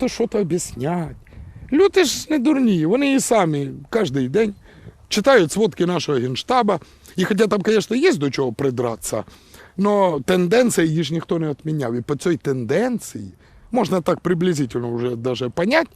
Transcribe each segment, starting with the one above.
кому-то щось об'ясняти. Люди ж не дурні, вони і самі кожен день читають сводки нашого генштаба. І хоча там, звісно, є до чого придратися, але тенденції її ж ніхто не відміняв. І по цій тенденції можна так приблизительно вже навіть понять,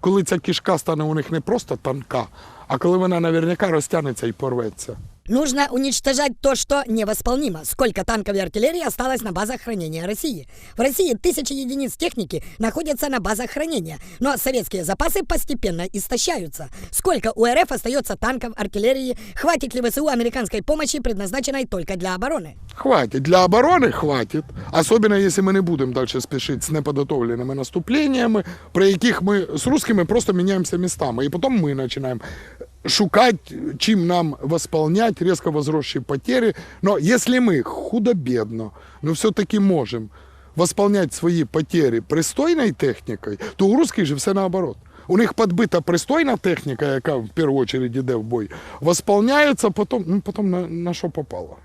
коли ця кішка стане у них не просто тонка, а коли вона наверняка розтягнеться і порветься. Нужно уничтожать то, что невосполнимо. Сколько танков и артиллерии осталось на базах хранения России? В России тысячи единиц техники находятся на базах хранения, но советские запасы постепенно истощаются. Сколько у РФ остается танков, артиллерии? Хватит ли ВСУ американской помощи, предназначенной только для обороны? Хватит. Для обороны хватит. Особенно, если мы не будем дальше спешить с неподготовленными наступлениями, при яких мы с русскими просто меняемся местами. И потом мы начинаем шукать, чем нам восполнять резко возросшие потери. Но если мы худо-бедно, но все-таки можем восполнять свои потери пристойной техникой, то у русских же все наоборот. У них подбита пристойна техніка, яка в першу чергу йде в бой, восполняється потім, ну, потім на, на що попало.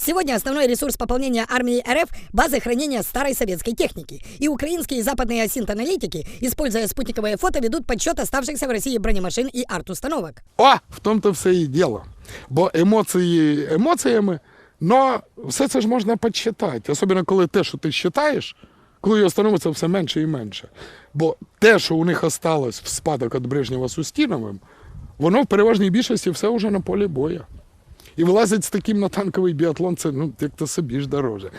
Сегодня основной ресурс пополнения армии РФ – базы хранения старой советской техники. И украинские и западные осинт-аналитики, используя спутниковые фото, ведут подсчет оставшихся в России бронемашин и арт-установок. О, в тому-то все і діло. Бо емоції емоціями, але все це ж можна підсчитати. Особливо коли те, що ти вважаєш, коли його становиться все менше і менше. Бо те, що у них осталось в спадок від Брежнєва з Устіновим, воно в переважній більшості все вже на полі бою. І вилазить з таким на танковий біатлон, це ну, як-то собі ж дороже.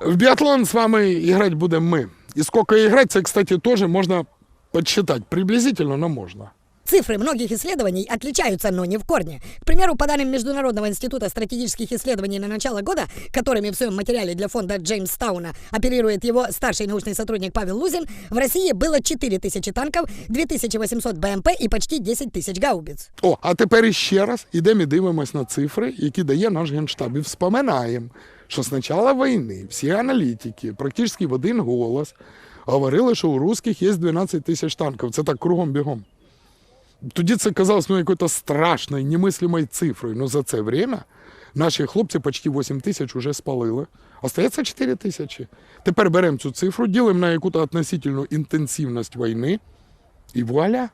В біатлон с вами играть будем мы. И сколько играть, це, кстати, тоже можно подсчитать. Приблизительно, но можно. Цифры многих исследований отличаются, но не в корне. К примеру, по данным Международного института стратегических исследований на начало года, которыми в своем материале для фонда Джеймстауна оперирует его старший научный сотрудник Павел Лузин, в России было 4000 танков, 2800 БМП и почти 10 тысяч гаубиц. О, а тепер іще раз ідемо і дивимось на цифри, які дає наш генштаб. І вспоминаємо, що з початку війни всі аналітики, практично в один голос, говорили, що у русських є 12 тисяч танків. Це так кругом бігом. Тоді це казалось ну, якоюсь страшною, немислимою цифрою. Но за це время наші хлопці почти 8 тисяч вже спалили. Остається 4 тисячі. Тепер беремо цю цифру, ділимо на якусь относительну інтенсивність війни, і вуаля.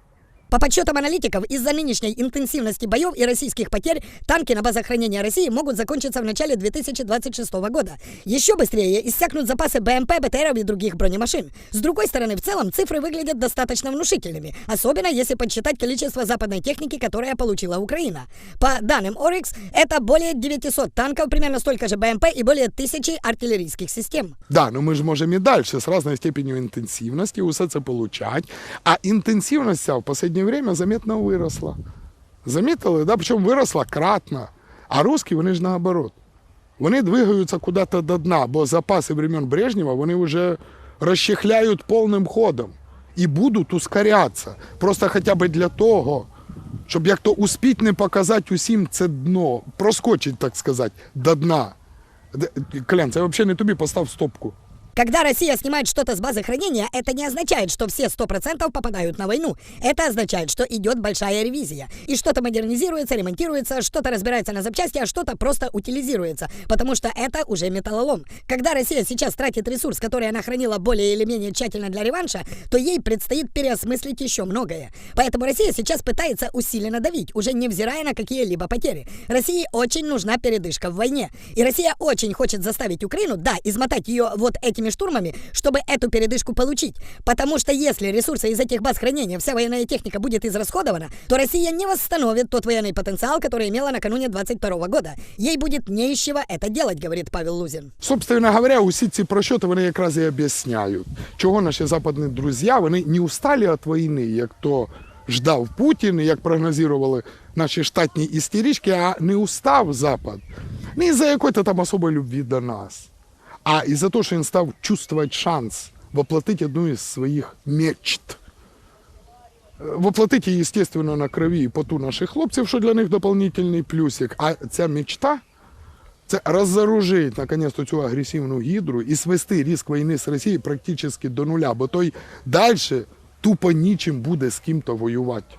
По подсчетам аналитиков, из-за нынешней интенсивности боев и российских потерь, танки на базах хранения России могут закончиться в начале 2026 года. Еще быстрее иссякнут запасы БМП, БТРов и других бронемашин. С другой стороны, в целом цифры выглядят достаточно внушительными, особенно если подсчитать количество западной техники, которая получила Украина. По данным Oryx, это более 900 танков, примерно столько же БМП и более тысячи артиллерийских систем. Да, ну ми ж можемо і далі з різною степенью інтенсивності усе це получать. А інтенсивність ця в останнє время заметно виросла. Замітили, да? Причому виросла кратно. А русські, вони ж наоборот. Вони двигаються куди-то до дна, бо запаси времен Брежнєва вони вже розчехляють повним ходом і будуть ускорятися. Просто хоча б для того, щоб як то успіть не показати усім це дно, проскочить, так сказати, до дна. Колян, це взагалі не тобі постав стопку. Когда Россия снимает что-то с базы хранения, это не означает, что все 100% попадают на войну. Это означает, что идет большая ревизия. И что-то модернизируется, ремонтируется, что-то разбирается на запчасти, а что-то просто утилизируется. Потому что это уже металлолом. Когда Россия сейчас тратит ресурс, который она хранила более или менее тщательно для реванша, то ей предстоит переосмыслить еще многое. Поэтому Россия сейчас пытается усиленно давить, уже невзирая на какие-либо потери. России очень нужна передышка в войне. И Россия очень хочет заставить Украину, да, измотать ее вот этими штурмами, чтобы эту передышку получить. Потому что если ресурсы из этих баз хранения, вся военная техника будет израсходована, то Россия не восстановит тот военный потенциал, который имела накануне 22 года. Ей будет не из чего это делать, говорит Павел Лузин. Собственно говоря, усі ці просчети вони якраз і об'ясняють, чого наші западні друзі вони не устали від війни, як то ждав Путін, і як прогнозували наші штатні істерички, а не устав Запад. Не із-за якої там особої любві до нас, А із-за того, що він став чувствувати шанс воплотити одну із своїх мечт. Воплотити її, естественно, на крові і поту наших хлопців, що для них дополнительний плюсик. А ця мечта це розоружити наконець цю агресивну гідру і свести риск війни з Росією практично до нуля, бо той далі тупо нічим буде з ким-то воювати.